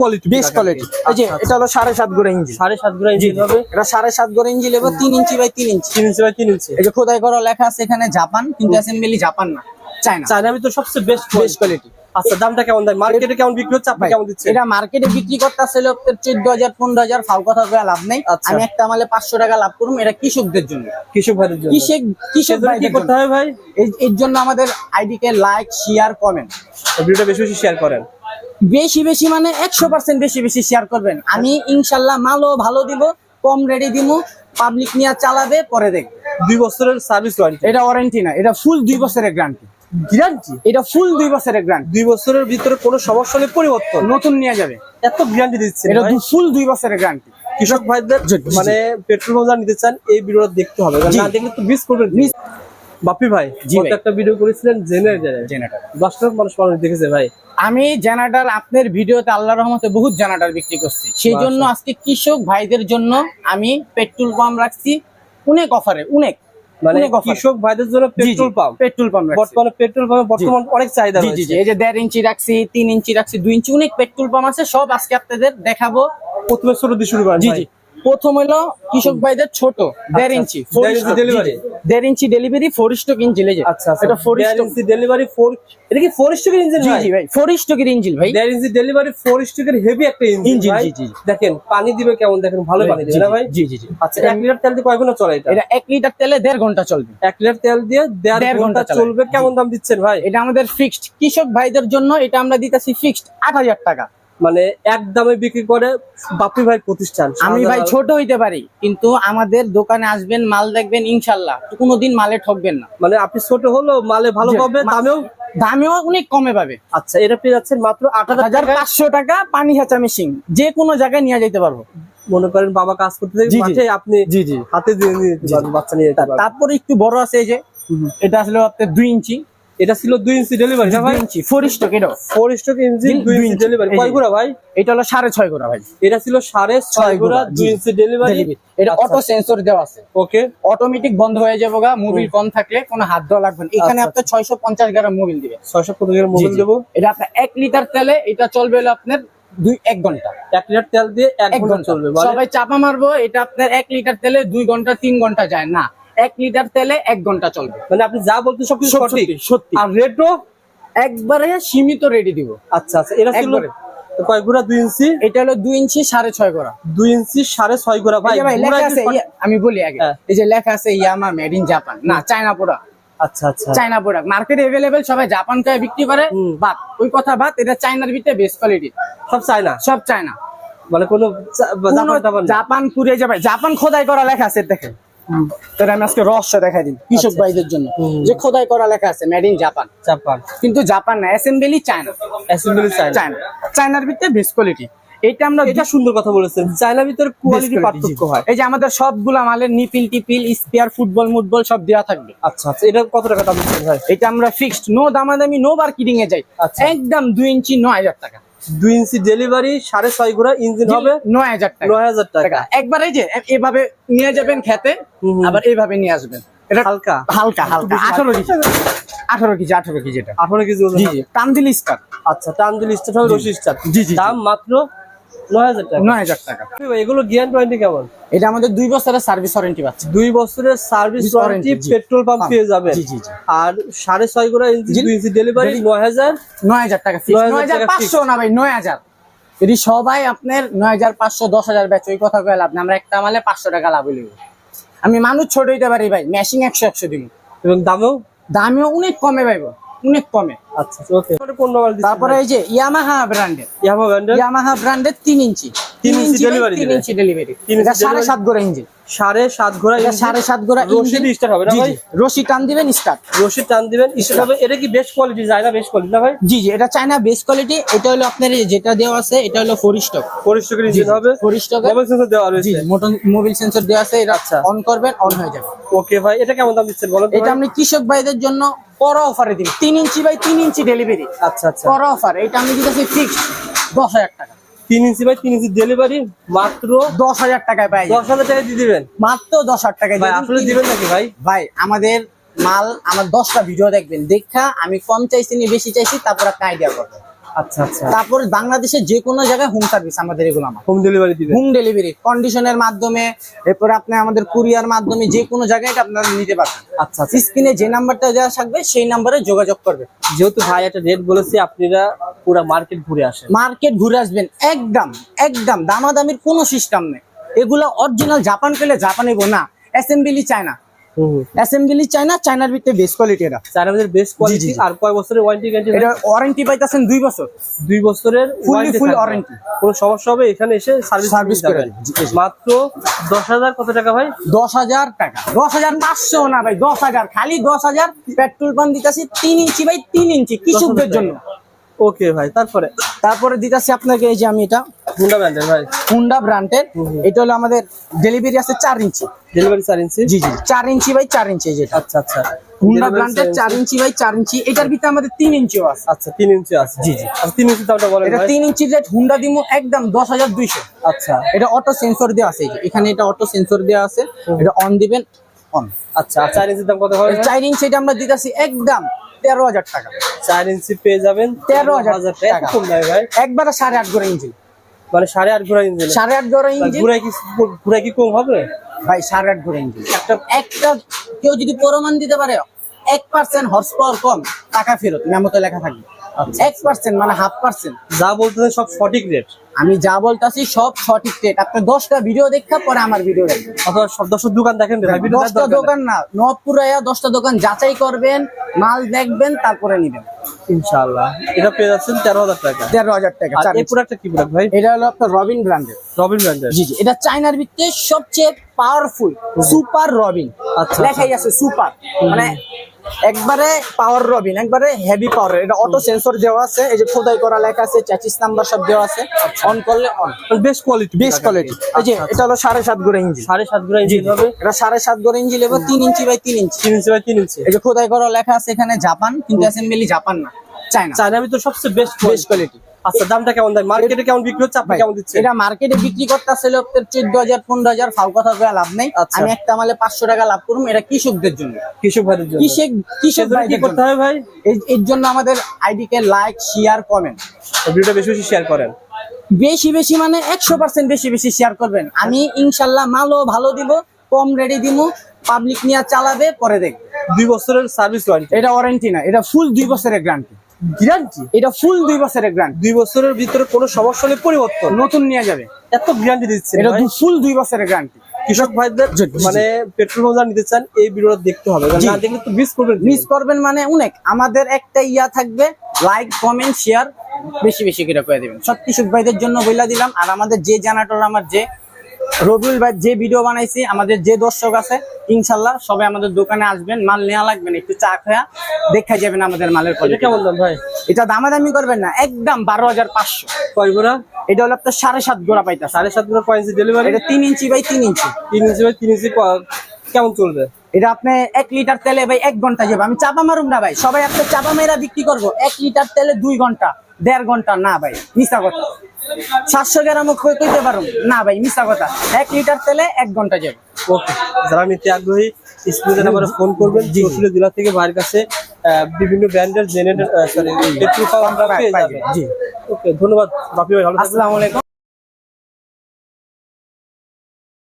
Quality best quality এই যে এটা হলো সাড়ে সাত গোড়া ইঞ্জিন সাড়ে সাত হবে। এটা সাড়ে সাত গোড়া এবার তিন ইঞ্চি বাই তিন ইঞ্চি। তিন ইঞ্চি বাই তিন ইঞ্চি। এই যে খোদাই করা লেখা আছে এখানে জাপান কিন্তু অ্যাসেম্বলি জাপান না চায়না। চায়না ভিতর সবচেয়ে বেস্ট বেস্ট কোয়ালিটি আচ্ছা দামটা কেমন দেয় মার্কেটে কেমন বিক্রি হচ্ছে? আপনি কেমন দিচ্ছেন? এটা মার্কেটে বিক্রি করতে আসলে চোদ্দ হাজার পনেরো হাজার ফাউ কথা বলে লাভ নেই। আচ্ছা। আমি একটা মালে পাঁচশো টাকা লাভ করুম এটা কৃষকদের জন্য। কৃষক ভাইদের জন্য। কৃষক কৃষক কি করতে হবে ভাই? এই- এর জন্য আমাদের আইডিকে লাইক শেয়ার কমেন্ট ভিডিওটা বেশি বেশি শেয়ার করেন। বেশি বেশি মানে একশো পার্সেন্ট বেশি বেশি শেয়ার করবেন। আমি ইনশাল্লাহ মালও ভালো দিব কম রেডি দিব পাবলিক নিয়ে চালাবে পরে দেখ। দুই বছরের সার্ভিস ওয়ারেন্টি এটা ওয়ারেন্টি না এটা ফুল দুই বছরের গ্যারান্টি গ্যারান্টি এটা ফুল দুই বছরের গ্যারান্টি দুই বছরের ভিতরে কোনো সমস্যা হলে পরিবর্তন। নতুন নিয়ে যাবে। এত গ্যারান্টি দিচ্ছেন এটা ফুল দুই বছরের গ্যারান্টি কৃষক ভাইদের। মানে পেট্রোল নিতে চান এই ভিডিওটা দেখতে হবে। না দেখলে তো মিস করবেন। Miss- বাপি ভাই জি একটা ভিডিও করেছিলেন জেনারেটর মানুষ মানুষ দেখেছে ভাই। আমি জেনারেটর আপনার ভিডিওতে আল্লাহ রহমতে বহুত জেনারেটর বিক্রি করছি। সেই জন্য আজকে কৃষক ভাইদের জন্য আমি পেট্রোল পাম্প রাখছি। অনেক অফারে অনেক। মানে কৃষক ভাইদের জন্য petrol pump. Petrol pump petrol petrol pump বর্তমান অনেক চাহিদা জি জি জি এই যে দেড় ইঞ্চি রাখছি তিন ইঞ্চি রাখছি দুই ইঞ্চি অনেক পেট্রোল পাম্প আছে। সব আজকে আপনাদের দেখাবো। প্রথমে ছোট দিয়ে শুরু করেন জি জি। প্রথম হলো কৃষক ভাইদের ছোট দেড় ইঞ্চি four দেড় ইঞ্চি জি। দেড় inch delivery four stock engine এই যে। আচ্ছা আচ্ছা। এটা ফোর ইঞ্চি ডেলিভারি ফোর এটা কি ফোর স্ট্রোকের ইঞ্জিন জি ভাই? জি ভাই ফোর স্টকের ইঞ্জিন ভাই। দেড় ইঞ্চি ডেলিভারি ফোর স্ট্রোকের হেভি একটা ইঞ্জিন ভাই। জি, জি। দেখেন পানি দিবে কেমন? দেখেন ভালো পানি জি, দিবে না ভাই? জি জি জি। আচ্ছা লিটার তেল দিয়ে কয় ঘণ্টা চলে এটা? লিটার তেলে ঘণ্টা চলবে। এক লিটার তেল দিয়ে ঘণ্টা চলবে। কেমন দাম দিচ্ছেন ভাই? এটা আমাদের ফিক্সড কৃষক ভাইদের জন্য এটা আমরা দিতেছি ফিক্সড আট হাজার টাকা। মানে এক দামে বিক্রি করে বাপি ভাই প্রতিষ্ঠান। আমি ভাই ছোট হইতে পারি কিন্তু আমাদের দোকানে আসবেন মাল দেখবেন ইনশাল্লাহ। কোনোদিন মালে ঠকবেন না। মানে আপনি ছোট হলো মালে ভালো পাবে দামেও দামেও অনেক কমে পাবে। আচ্ছা এটা পেয়ে যাচ্ছেন মাত্র আট হাজার পাঁচশো টাকা পানি হাঁচা মেশিন যে কোনো জায়গায় নিয়ে যেতে পারব। মনে করেন বাবা কাজ করতে। মাঠে আপনি জি জি। হাতে দিয়ে নিয়ে বাচ্চা নিয়ে তারপরে একটু বড় আছে এই যে এটা আসলে আপনার দুই ইঞ্চি। এটা ছিল দুই ইঞ্চি ডেলিভারি না ভাই? ইঞ্চি ফোর স্টক এটা ফোর স্টক ইঞ্জিন জি, দুই দুই ইঞ্চি ইঞ্চি। ডেলিভারি কয়। গুড়া ভাই? এটা হলো সাড়ে ছয় গোড়া ভাই। এটা ছিল সাড়ে ছয় ছয় গুড়া গুড়া, দুই ইঞ্চি ডেলিভারি এটা অটো সেন্সর দেওয়া আছে। ওকে অটোমেটিক বন্ধ হয়ে যাবে গা মোবিল কম থাকলে কোনো হাত দেওয়া লাগবে না। এখানে আচ্ছা, ছয়শো পঞ্চাশ গ্রাম মোবিল দিবে। ছয়শো গ্রাম মোবাইল জি, জি। এটা আপনার এক লিটার তেলে এটা চলবে হলো আপনার দুই এক ঘণ্টা। এক লিটার তেল দিয়ে এক ঘণ্টা চলবে সবাই চাপা মারবো এটা আপনার এক লিটার তেলে দুই ঘণ্টা তিন ঘণ্টা যায় না। এক লিটার তেলে এক ঘণ্টা চলবে। মানে আপনি যা বলতে সবকিছু সত্যি, সত্যি। আর রেটও? একবারে সীমিত রেডি দিব। আচ্ছা আচ্ছা। এটা ছিল। কয় গুড়া? দুই ইঞ্চি? এটা হলো দুই ইঞ্চি সাড়ে ছয় করা দুই ইঞ্চি সাড়ে ছয় গুড়া। ভাই লেখা আছে আমি বলি আগে। হ্যাঁ। এই যে লেখা আছে ইয়ামা মেড ইন জাপান না চায়না প্রোডাক্ট আচ্ছা আচ্ছা। চায়না প্রোডাক্ট মার্কেটে এভেলেবেল সবাই জাপান বিক্রি করে। বাট ওই কথা বাদ এটা চায়নার ভিতরে বেস্ট কোয়ালিটি সব চাই না সব চায়না মানে কোনো জাপান পুড়ে যাবে। জাপান খোদাই করা লেখা আছে দেখেন। তাহলে আমি আজকে রহস্য দেখাই দিন কৃষক ভাইদের জন্য। যে খোদাই করা লেখা আছে মেড ইন জাপান জাপান। কিন্তু জাপান না অ্যাসেম্বলি চায়না অ্যাসেম্বলি চায়না চায়নার ভিতরে বেস্ট কোয়ালিটি এটা আমরা এটা সুন্দর কথা বলেছেন। চায়নার ভিতরে কোয়ালিটি পার্থক্য হয়। এই যে আমাদের সবগুলা মালের নিপিল টিপিল স্পেয়ার ফুটবল মুটবল সব দেওয়া থাকবে। আচ্ছা আচ্ছা। এটা কত টাকা দাম ভাই? এটা আমরা ফিক্সড নো দামাদামি নো মার্কেটিং এ যাই। আচ্ছা। একদম দুই ইঞ্চি নয় হাজার টাকা। দুই ইঞ্চি ডেলিভারি সাড়ে ছয় গুড়া ইঞ্জিন হবে নয় হাজার টাকা। নয় হাজার টাকা। একবার এই যে এভাবে নিয়ে যাবেন খেতে। আবার এইভাবে নিয়ে আসবেন। এটা হালকা। হালকা হালকা। আঠারো কেজি। আঠারো কেজি আঠারো কেজি এটা। আঠারো কেজি। জি টানদিল স্টার আচ্ছা টান দিল স্টার হবে রশি স্টার জি, জি, দাম মাত্র টাকা। টাকা। এগুলো ওয়ারেন্টি কেমন? এটা আমাদের বছরের সার্ভিস ওয়ারেন্টি পাচ্ছে। বছরের service warranty petrol pump pump. পেয়ে যাবেন। জি, জি, জি। আর গুড়া ইঞ্চি ইঞ্চি ডেলিভারি টাকা না ভাই যদি সবাই আপনার নয় হাজার পাঁচশো দশ হাজার বেচ ওই কথা লাভ নেই। আমরা একটা মালে পাঁচশো টাকা লাভ হইব আমি মানুষ ছোট হইতে পারি ভাই মেশিং একশো একশো দিব। এবং দামেও? দামেও অনেক কমে পাইব অনেক কমে। আচ্ছা ওকে। কোন মোবাইল তারপরে এই যে ইয়ামাহা ব্র্যান্ডের ইয়ামা ব্র্যান্ডের ইয়ামাহা ব্র্যান্ডের তিন ইঞ্চি। তিন ইঞ্চি delivery ইঞ্চি ডেলিভারি সাড়ে delivery। সাত গড়ে ইঞ্জিন সাড়ে সাত ঘোড়া সাড়ে সাত ইঞ্জিন। হবে না ভাই? রশি টান দিবেন স্টার্ট রশি টান দিবেন স্টার্ট হবে। এটা কি বেস্ট কোয়ালিটি বেস্ট কোয়ালিটি না ভাই? জি জি এটা চায়না বেস্ট কোয়ালিটি এটা হলো আপনার যেটা দেওয়া আছে এটা হলো ফোর স্টক ইঞ্জিন হবে। ফোর স্টক মোবাইল সেন্সর দেওয়া রয়েছে। সেন্সর দেওয়া আছে এটা আচ্ছা। অন করবেন অন হয়ে যাবে। ওকে ভাই এটা কেমন দাম দিচ্ছেন বলেন তো এটা? আমি কৃষক ভাইদের জন্য বড় অফারে দিই তিন ইঞ্চি বাই তিন ইঞ্চি ডেলিভারি আচ্ছা আচ্ছা। বড় অফার এটা আমি দিতেছি ফিক্সড দশ হাজার টাকা। তিন ইঞ্চি বাই তিন ইঞ্চি ডেলিভারি মাত্র দশ হাজার টাকায় পাই দশ হাজার টাকায় দিয়ে দিবেন? মাত্র দশ হাজার টাকায় ভাই আসলে দিবেন নাকি ভাই? ভাই আমাদের মাল আমার দশটা ভিডিও দেখবেন। দেখা আমি কম চাইছি নি বেশি চাইছি তারপর আপনি আইডিয়া করবেন। আচ্ছা আচ্ছা। তারপর বাংলাদেশের যে কোনো জায়গায় হোম সার্ভিস আমাদের এগুলো আমার। হোম ডেলিভারি হোম ডেলিভারি কন্ডিশনের মাধ্যমে এরপরে আপনি আমাদের কুরিয়ার মাধ্যমে যে কোনো জায়গায় এটা আপনারা নিতে পারবেন। আচ্ছা আচ্ছা। স্ক্রিনে যে নাম্বারটা দেওয়া থাকবে সেই নাম্বারে যোগাযোগ করবে। যেহেতু ভাই একটা রেট বলেছি আপনারা পুরো মার্কেট ঘুরে আসেন। মার্কেট ঘুরে আসবেন একদম একদম। দামাদামির কোনো সিস্টেম নেই। এগুলো অরিজিনাল জাপান পেলে জাপানিব না অ্যাসেম্বলি চায়না। অ্যাসেম্বলি চায়না চায়নার ভিতরে বেস্ট কোয়ালিটি এটা চায়নাদের বেস্ট কোয়ালিটি। আর কয় বছরের ওয়ারেন্টি গ্যারান্টি এটা ওয়ারেন্টি পাইতেছেন দুই বছর। দুই বছরের full থাকবে। warranty। কোনো সমস্যা হবে? এখানে এসে সার্ভিস সার্ভিস করে করে। দিবে। জি, জি। মাত্র দশ হাজার কত টাকা ভাই? দশ হাজার টাকা। দশ হাজার পাঁচশো না ভাই দশ হাজার। খালি দশ হাজার পেট্রোল পাম্প দিতেছি তিন ইঞ্চি ভাই তিন ইঞ্চি কৃষকদের জন্য। ওকে ভাই তারপরে? তারপরে দিতেছি আপনাকে এই যে আমি এটা। হুন্ডা ব্র্যান্ডের ভাই? হুন্ডা ব্র্যান্ডের এটা হলো আমাদের ডেলিভারি আছে চার ইঞ্চি। ডেলিভারি চার ইঞ্চি? জি জি চার ইঞ্চি বাই চার ইঞ্চি যেটা। আচ্ছা আচ্ছা। হুন্ডা ব্র্যান্ডের চার চার ইঞ্চি? বাই চার ইঞ্চি। এটার ভিতরে আমাদের তিন ইঞ্চিও আছে। আচ্ছা তিন ইঞ্চি আছে। জি, জি। আচ্ছা তিন ইঞ্চি দামটা বলেন এটা তিন ইঞ্চি রেট হুন্ডা দিমু একদম দশ হাজার দুইশো। আচ্ছা। এটা অটো সেন্সর দেওয়া আছে। এখানে এটা অটো সেন্সর দেওয়া আছে। এটা অন দিবেন অন আচ্ছা চার ইঞ্চির দাম কত হবে চার ইঞ্চি এটা আমরা দিতেছি একদম তেরো হাজার টাকা। চার ইঞ্চি পেয়ে যাবেন। তেরো হাজার টাকা। একবারে সাড়ে আট করে ইঞ্চি। মানে সাড়ে আট ঘোড়া ইঞ্জিন সাড়ে আট ঘোড়া ইঞ্জিন ঘুরাই কি ঘুরাই কি কম হবে? ভাই সাড়ে আট ঘোড়া ইঞ্জিন একটা একটা কেউ যদি প্রমাণ দিতে পারে এক পার্সেন্ট হর্স পাওয়ার কম টাকা ফেরত মেমোতে লেখা থাকবে। আচ্ছা। এক পার্সেন্ট মানে হাফ পার্সেন্ট যা বলতে সব সঠিক রেট আমি যা বলতাছি সব সঠিক রেট আপনি দশটা ভিডিও দেখা পরে আমার ভিডিও দেখবেন। দর্শক দোকান দেখেন দশটা দোকান না নবপুরাইয়া দশটা দোকান যাচাই করবেন মাল দেখবেন তারপরে নিবেন। ইনশাআল্লাহ। এটা পেয়ে যাচ্ছেন তেরো হাজার টাকা। তেরো হাজার টাকা এই প্রোডাক্টটা কি প্রোডাক্ট ভাই? এটা হলো আপনার রবিন ব্র্যান্ডের রবিন ব্র্যান্ডের জি জি এটা চায়নার ভিত্তিতে সবচেয়ে পাওয়ারফুল সুপার রবিন আচ্ছা, লেখাই আছে সুপার মানে একবারে পাওয়ার রবিন একবারে হেভি পাওয়ার এটা অটো সেন্সর দেওয়া আছে এই যে খোদাই করা লেখা আছে চ্যাচিস নাম্বার সব দেওয়া আছে। অন করলে অন বেশ কোয়ালিটি বেস্ট কোয়ালিটি এই যে এটা হলো সাড়ে সাত গোড়া ইঞ্চি সাড়ে সাত গোড়া ইঞ্জিন হবে। এটা সাড়ে সাত গোড়া ইঞ্চি লেবো তিন ইঞ্চি বাই তিন ইঞ্চি। তিন ইঞ্চি বাই তিন ইঞ্চি। এই যে খোদাই করা লেখা আছে এখানে জাপান কিন্তু অ্যাসেম্বলি জাপান না চায়না। চায়না ভিতর সবচেয়ে বেস্ট বেস্ট কোয়ালিটি আচ্ছা দামটা কেমন দেয় মার্কেটে কেমন বিক্রি হচ্ছে? আপনি কেমন দিচ্ছেন? এটা মার্কেটে বিক্রি করতে আসলে আপনার চোদ্দ হাজার পনেরো হাজার ফাউ কথা করে লাভ নেই। আচ্ছা। আমি একটা মালে পাঁচশো টাকা লাভ করুম এটা কৃষকদের জন্য। কৃষক ভাইদের জন্য। কৃষক কৃষক সেজন্য কি করতে হবে ভাই? এর জন্য আমাদের আইডি কে লাইক শেয়ার কমেন্ট ভিডিওটা বেশি বেশি শেয়ার করেন। বেশি বেশি মানে একশো পার্সেন্ট বেশি বেশি শেয়ার করবেন। আমি ইনশাল্লাহ মালও ভালো দিব কম রেডি দিব পাবলিক নিয়ে চালাবে পরে দেখবে। দুই বছরের সার্ভিস ওয়ারেন্টি এটা ওয়ারেন্টি না এটা ফুল দুই বছরের গ্যারান্টি গ্যারান্টি? এটা ফুল দুই বছরের গ্যারান্টি দুই বছরের ভিতরে কোনো সমস্যা হলে পরিবর্তন। নতুন নিয়ে যাবে। এত গ্যারান্টি দিচ্ছেন এটা ফুল দুই বছরের গ্যারান্টি কৃষক ভাইদের। মানে পেট্রোল পাম্প নিতে চান এই ভিডিওটা দেখতে হবে। না দেখলে তো মিস করবেন মিস করবেন মানে অনেক। আমাদের একটা ইয়া থাকবে লাইক কমেন্ট শেয়ার বেশি বেশি করে করে দেবেন। সব কৃষক ভাইদের জন্য বইলা দিলাম। আর আমাদের যে জানাটোর আমার যে রবিউল ভাই যে ভিডিও বানাইছি আমাদের যে দর্শক আছে ইনশাল্লাহ সবাই আমাদের দোকানে আসবেন মাল নেওয়া লাগবেন একটু চা খায়া দেখা যাবেন আমাদের মালের কোয়ালিটি কেমন ভাই? এটা দামাদামি করবেন না একদম বারো হাজার পাঁচশো। কয় এটা হলো আপনার সাড়ে সাত গোড়া পাইতাছে। সাড়ে সাত ঘোড়া পয়েন্ট ডেলিভারি এটা তিন ইঞ্চি বাই তিন ইঞ্চি। তিন ইঞ্চি বাই তিন ইঞ্চি কেমন চলবে? এটা আপনি এক লিটার তেলে ভাই এক ঘণ্টা যাবে। আমি চাপা মারুম না ভাই সবাই আপনার চাপা মেরা বিক্রি করব। এক লিটার তেলে দুই ঘণ্টা দেড় ঘণ্টা না ভাই মিশা কথা। সাতশো গ্রামও কই- কইতে পারো? না ভাই মিশা কথা। এক লিটার তেলে এক ঘণ্টা যাবে। ওকে যারা নিতে আগ্রহী স্ক্রিনে নাম্বারে ফোন করবেন চৌষট্টি জেলা থেকে ভাইয়ের কাছে বিভিন্ন ব্র্যান্ডের জেনারেটর সরি পেট্রোল পাম্প আমরা পেয়ে পাই- যাবেন। জি। ওকে ধন্যবাদ। বাপি ভাই আসসালামু আলাইকুম।